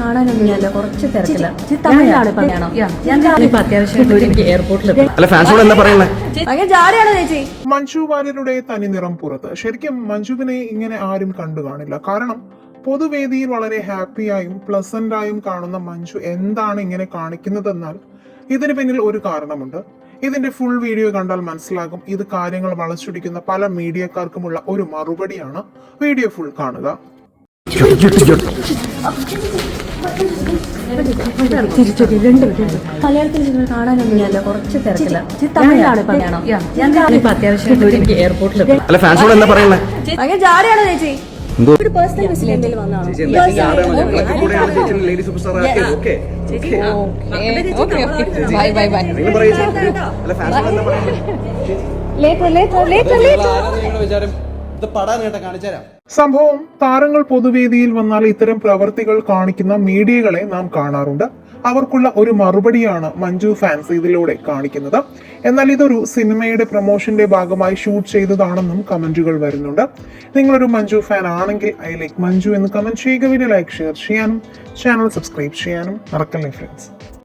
കാണാനൊന്നുമില്ല കുറച്ച് തിരക്കില്ല. തമിഴിലാണ് ഇപ്പൊ. അത്യാവശ്യം അല്ല ഫാൻസോട് എന്താ പറയുന്നത് അങ്ങനെ ചേച്ചി മഞ്ജു വാര്യരുടെ തനി നിറം പുറത്ത്. ശരിക്കും മഞ്ജുവിനെ ഇങ്ങനെ ആരും കണ്ടു കാണില്ല. കാരണം പൊതുവേദിയിൽ വളരെ ഹാപ്പിയായും പ്ലസന്റായും കാണുന്ന മഞ്ജു എന്താണ് ഇങ്ങനെ കാണിക്കുന്നതെന്നാൽ ഇതിന് പിന്നിൽ ഒരു കാരണമുണ്ട്. ഇതിന്റെ ഫുൾ വീഡിയോ കണ്ടാൽ മനസ്സിലാകും ഇത് കാര്യങ്ങൾ വളച്ചൊടിക്കുന്ന പല മീഡിയക്കാർക്കുമുള്ള ഒരു മറുപടിയാണ് വീഡിയോ ഫുൾ കാണുക. മലയാളത്തിൽ നിങ്ങൾ കാണാനൊന്നുമില്ല കുറച്ച് തിരക്കില്ല തമിഴിലാണ് പറയാണോ ഞാൻ ഇപ്പൊ അത്യാവശ്യം എയർപോർട്ടിൽ അങ്ങനെ ജാടയാണോ ചേച്ചി ഒരു പേഴ്സണൽ വിസിറ്റ് എന്തെങ്കിലും വന്നാണോ ലേഡി സൂപ്പർ സ്റ്റാർ ആക്കിയത് ഓക്കെ ബൈ ബൈ ബൈ നിങ്ങൾ പറയൂ അല്ല ഫാൻസോട് എന്താ പറയുന്നത് ലേറ്റർ ലേറ്റർ ലേറ്റർ വിചാരം ഇത് പടാനായിട്ട് കാണിച്ചുതരാം സംഭവം താരങ്ങൾ പൊതുവേദിയിൽ വന്നാൽ ഇത്തരം പ്രവർത്തികൾ കാണിക്കുന്ന മീഡിയകളെ നാം കാണാറുണ്ട്. അവർക്കുള്ള ഒരു മറുപടിയാണ് മഞ്ജു ഫാൻസ് ഇതിലൂടെ കാണിക്കുന്നത്. എന്നാൽ ഇതൊരു സിനിമയുടെ പ്രൊമോഷന്റെ ഭാഗമായി ഷൂട്ട് ചെയ്തതാണെന്നും കമന്റുകൾ വരുന്നുണ്ട്. നിങ്ങളൊരു മഞ്ജു ഫാൻ ആണെങ്കിൽ ഐ ലൈക്ക് മഞ്ജു എന്ന് കമന്റ് ചെയ്യുക വീഡിയോ ലൈക്ക് ഷെയർ ചെയ്യാനും ചാനൽ സബ്സ്ക്രൈബ് ചെയ്യാനും മറക്കല്ലേ ഫ്രണ്ട്സ്